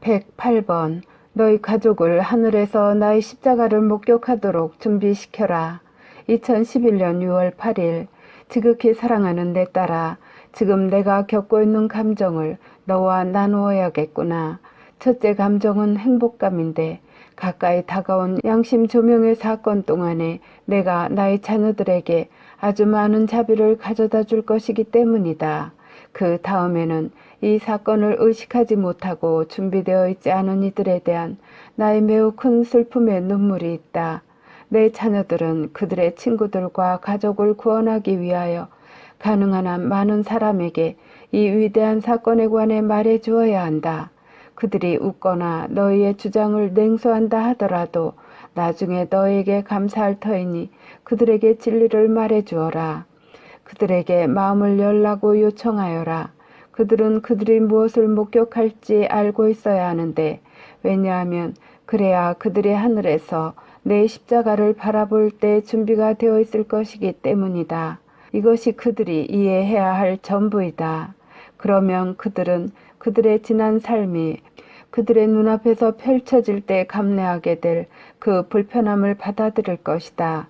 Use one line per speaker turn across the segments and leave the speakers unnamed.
108번 너희 가족을 하늘에서 나의 십자가를 목격하도록 준비시켜라. 2011년 6월 8일 지극히 사랑하는 내 딸아 지금 내가 겪고 있는 감정을 너와 나누어야겠구나. 첫째 감정은 행복감인데 가까이 다가온 양심 조명의 사건 동안에 내가 나의 자녀들에게 아주 많은 자비를 가져다 줄 것이기 때문이다. 그 다음에는 이 사건을 의식하지 못하고 준비되어 있지 않은 이들에 대한 나의 매우 큰 슬픔의 눈물이 있다. 내 자녀들은 그들의 친구들과 가족을 구원하기 위하여 가능한 한 많은 사람에게 이 위대한 사건에 관해 말해 주어야 한다. 그들이 웃거나 너희의 주장을 냉소한다 하더라도 나중에 너에게 감사할 터이니 그들에게 진리를 말해 주어라. 그들에게 마음을 열라고 요청하여라. 그들은 그들이 무엇을 목격할지 알고 있어야 하는데 왜냐하면 그래야 그들이 하늘에서 내 십자가를 바라볼 때 준비가 되어 있을 것이기 때문이다. 이것이 그들이 이해해야 할 전부이다. 그러면 그들은 그들의 지난 삶이 그들의 눈앞에서 펼쳐질 때 감내하게 될 그 불편함을 받아들일 것이다.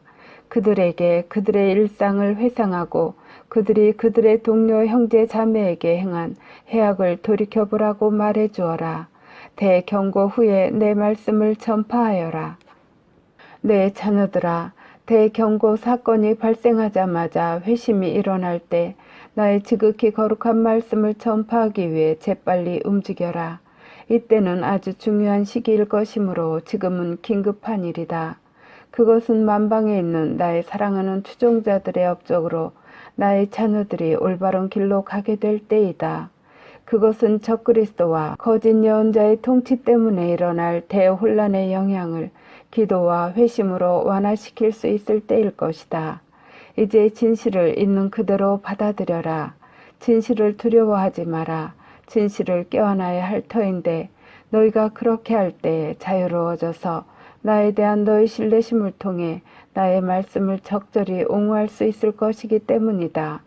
그들에게 그들의 일상을 회상하고 그들이 그들의 동료 형제 자매에게 행한 해악을 돌이켜보라고 말해 주어라. 대경고 후에 내 말씀을 전파하여라. 내 자녀들아, 대경고 사건이 발생하자마자 회심이 일어날 때 나의 지극히 거룩한 말씀을 전파하기 위해 재빨리 움직여라. 이때는 아주 중요한 시기일 것이므로 지금은 긴급한 일이다. 그것은 만방에 있는 나의 사랑하는 추종자들의 업적으로 나의 자녀들이 올바른 길로 가게 될 때이다. 그것은 적그리스도와 거짓 예언자의 통치 때문에 일어날 대혼란의 영향을 기도와 회심으로 완화시킬 수 있을 때일 것이다. 이제 진실을 있는 그대로 받아들여라. 진실을 두려워하지 마라. 진실을 껴안아야 할 터인데 너희가 그렇게 할 때 자유로워져서 나에 대한 너의 신뢰심을 통해 나의 말씀을 적절히 옹호할 수 있을 것이기 때문이다.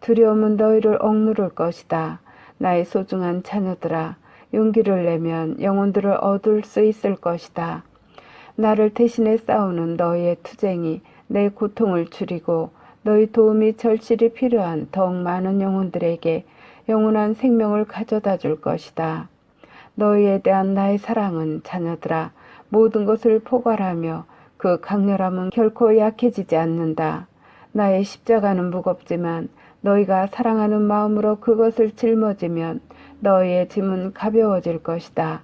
두려움은 너희를 억누를 것이다. 나의 소중한 자녀들아, 용기를 내면 영혼들을 얻을 수 있을 것이다. 나를 대신해 싸우는 너희의 투쟁이 내 고통을 줄이고 너희 도움이 절실히 필요한 더욱 많은 영혼들에게 영원한 생명을 가져다 줄 것이다. 너희에 대한 나의 사랑은 자녀들아 모든 것을 포괄하며 그 강렬함은 결코 약해지지 않는다. 나의 십자가는 무겁지만 너희가 사랑하는 마음으로 그것을 짊어지면 너희의 짐은 가벼워질 것이다.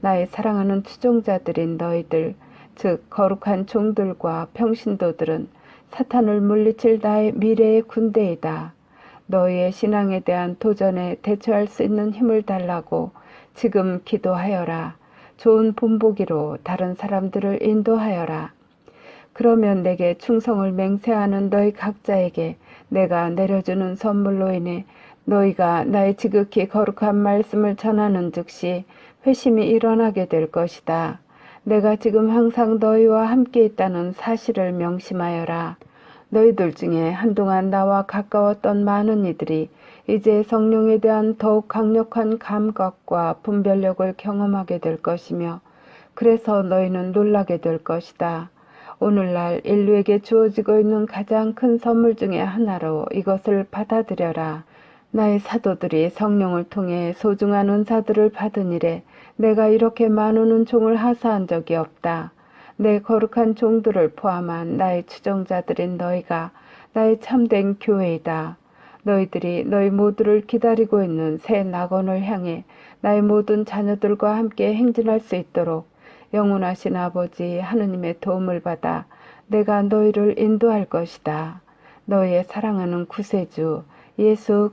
나의 사랑하는 추종자들인 너희들, 즉 거룩한 종들과 평신도들은 사탄을 물리칠 나의 미래의 군대이다. 너희의 신앙에 대한 도전에 대처할 수 있는 힘을 달라고 지금 기도하여라. 좋은 본보기로 다른 사람들을 인도하여라. 그러면 내게 충성을 맹세하는 너희 각자에게 내가 내려주는 선물로 인해 너희가 나의 지극히 거룩한 말씀을 전하는 즉시 회심이 일어나게 될 것이다. 내가 지금 항상 너희와 함께 있다는 사실을 명심하여라. 너희들 중에 한동안 나와 가까웠던 많은 이들이 이제 성령에 대한 더욱 강력한 감각과 분별력을 경험하게 될 것이며 그래서 너희는 놀라게 될 것이다. 오늘날 인류에게 주어지고 있는 가장 큰 선물 중의 하나로 이것을 받아들여라. 나의 사도들이 성령을 통해 소중한 은사들을 받은 이래 내가 이렇게 많은 은총을 하사한 적이 없다. 내 거룩한 종들을 포함한 나의 추종자들인 너희가 나의 참된 교회이다. 너희들이 너희 모두를 기다리고 있는 새 낙원을 향해 나의 모든 자녀들과 함께 행진할 수 있도록 영원하신 아버지 하느님의 도움을 받아 내가 너희를 인도할 것이다. 너희의 사랑하는 구세주 예수 그리스도